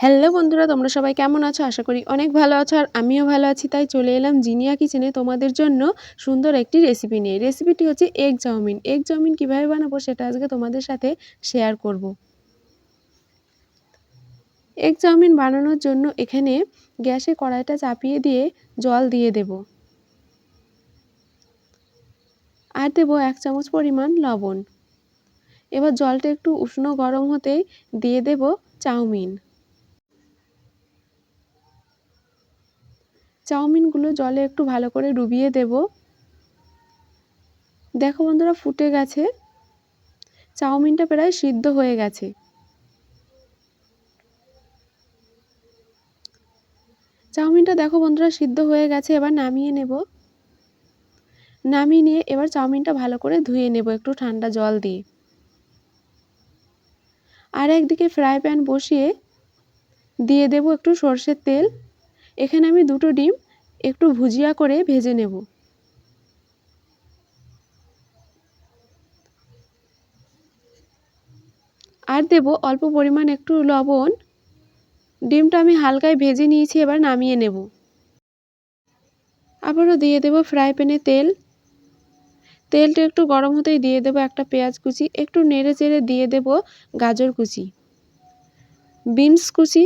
Hello বন্ধুরা, তোমরা সবাই কেমন আছো? আশা করি অনেক ভালো আছো আর আমিও ভালো আছি। তাই চলে এলাম জিনিয়া কিচেনে তোমাদের জন্য সুন্দর একটি রেসিপি নিয়ে। রেসিপিটি হচ্ছে এগ চাউমিন এগ চাউমিন কীভাবে বানাবো সেটা আজকে তোমাদের সাথে শেয়ার করব। এগ চাউমিন বানানোর জন্য এখানে গ্যাসে কড়াইটা চাপিয়ে দিয়ে জল দিয়ে দেব। আর দেবো এক চামচ পরিমাণ লবণ। এবার জলটা একটু উষ্ণ গরম হতেই দিয়ে দেব চাউমিন চাউমিনগুলো জলে একটু ভালো করে ডুবিয়ে দেব। দেখো বন্ধুরা, ফুটে গেছে। চাউমিনটা প্রায় সিদ্ধ হয়ে গেছে। চাউমিনটা দেখো বন্ধুরা, সিদ্ধ হয়ে গেছে। এবার নামিয়ে নেব। নামিয়ে নিয়ে এবার চাউমিনটা ভালো করে ধুয়ে নেব একটু ঠান্ডা জল দিয়ে। আর একদিকে ফ্রাই প্যান বসিয়ে দিয়ে দেব একটু সর্ষের তেল। এখানে আমি দুটো ডিম একটু ভুজিয়া করে ভেজে নেব। আর দেব অল্প পরিমাণ একটু লবণ। ডিমটা আমি হালকায় ভেজে নিয়েছি, এবার নামিয়ে নেব। আবারও দিয়ে দেব ফ্রাই প্যানে তেল। তেলটা একটু গরম হতেই দিয়ে দেব একটা পেঁয়াজ কুচি, একটু নেড়ে চেড়ে দিয়ে দেব গাজর কুচি, বিনস কুচি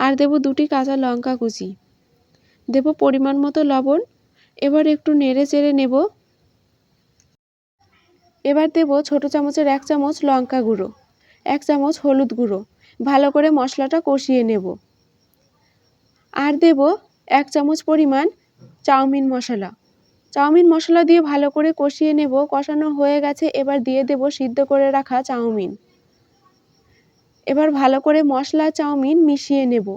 আর দেব দুটি কাঁচা লঙ্কা কুচি। দেব পরিমাণ মতো লবণ। এবার একটু নেড়ে চেড়ে নেব। এবার দেব ছোট চামচের এক চামচ লঙ্কা গুঁড়ো, এক চামচ হলুদ গুঁড়ো। ভালো করে মশলাটা কষিয়ে নেব। আর দেব এক চামচ পরিমাণ চাউমিন মশলা। চাউমিন মশলা দিয়ে ভালো করে কষিয়ে নেব। কষানো হয়ে গেছে। এবার দিয়ে দেব সিদ্ধ করে রাখা চাউমিন। এবার ভালো করে মশলা, চাউমিন মিশিয়ে নেব।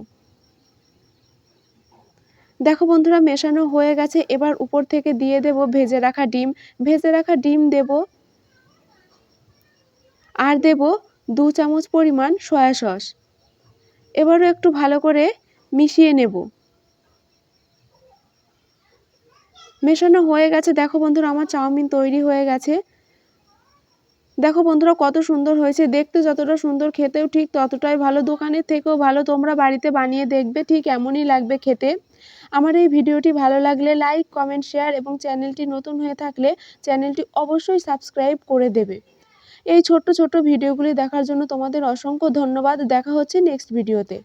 দেখো বন্ধুরা, মেশানো হয়ে গেছে। এবার উপর থেকে দিয়ে দেব ভেজে রাখা ডিম। ভেজে রাখা ডিম দেব। আর দেব দু চামচ পরিমাণ সয়া সস। এবারও একটু ভালো করে মিশিয়ে নেব। মেশানো হয়ে গেছে। দেখো বন্ধুরা, আমার চাউমিন তৈরি হয়ে গেছে। দেখো বন্ধুরা, কত সুন্দর হয়েছে। দেখতে যতটা সুন্দর, খেতেও ঠিক ততটাই ভালো। দোকানের থেকেও ভালো তোমরা বাড়িতে বানিয়ে দেখবে, ঠিক এমনই লাগবে খেতে। আমার এই ভিডিওটি ভালো লাগলে লাইক কমেন্ট শেয়ার এবং চ্যানেলটি নতুন হয়ে থাকলে চ্যানেলটি অবশ্যই সাবস্ক্রাইব করে দেবে। এই ছোট্ট ছোট্ট ভিডিওগুলি দেখার জন্য তোমাদের অসংখ্য ধন্যবাদ। দেখা হচ্ছে নেক্সট ভিডিওতে